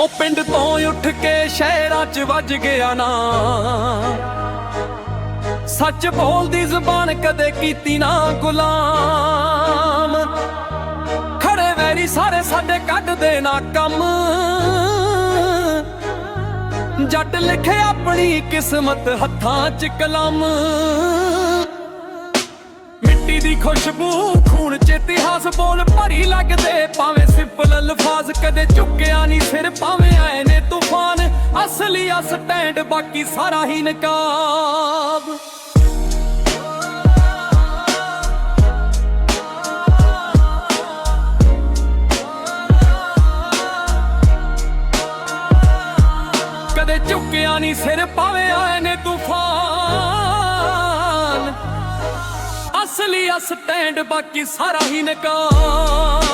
ਉਹ ਪਿੰਡ ਤੋਂ ਉੱਠ ਕੇ ਸ਼ਹਿਰਾਂ 'ਚ ਵੱਜ ਗਿਆ ਨਾ। ਸੱਚ ਬੋਲਦੀ ਜ਼ੁਬਾਨ ਕਦੇ ਕੀਤੀ ਨਾ ਗੁਲਾਮ। ਖੜੇ ਵੈਰੀ ਸਾਰੇ ਸਾਡੇ ਕੱਢਦੇ ਨਾ ਕੰਮ। ਜੱਟ ਲਿਖੇ ਆਪਣੀ ਕਿਸਮਤ ਹੱਥਾਂ 'ਚ ਕਲਮ। ਮਿੱਟੀ ਦੀ ਖੁਸ਼ਬੂ ਇਤਿਹਾਸ ਬੋਲ ਭਰੀ ਲੱਗਦੇ, ਭਾਵੇਂ ਸਿੰਪਲ ਅਲਫਾਜ਼ ਕਦੇ ਚੁੱਕਿਆ ਨਹੀਂ ਸਿਰ ਭਾਵੇਂ ਆਏ ਨੇ ਤੂਫਾਨ, ਅਸਲੀ ਆ ਸਟੈਂਡ ਬਾਕੀ ਸਾਰਾ ਹੀ ਨਕਾਬ। ਕਦੇ ਚੁੱਕਿਆ ਨਹੀਂ ਸਿਰ ਭਾਵੇਂ ਆਏ ਨੇ ਤੂਫਾਨ ਅਸਲੀ ਆ ਸਟੈਂਡ ਬਾਕੀ ਸਾਰਾ ਹੀ ਨਕਾਬ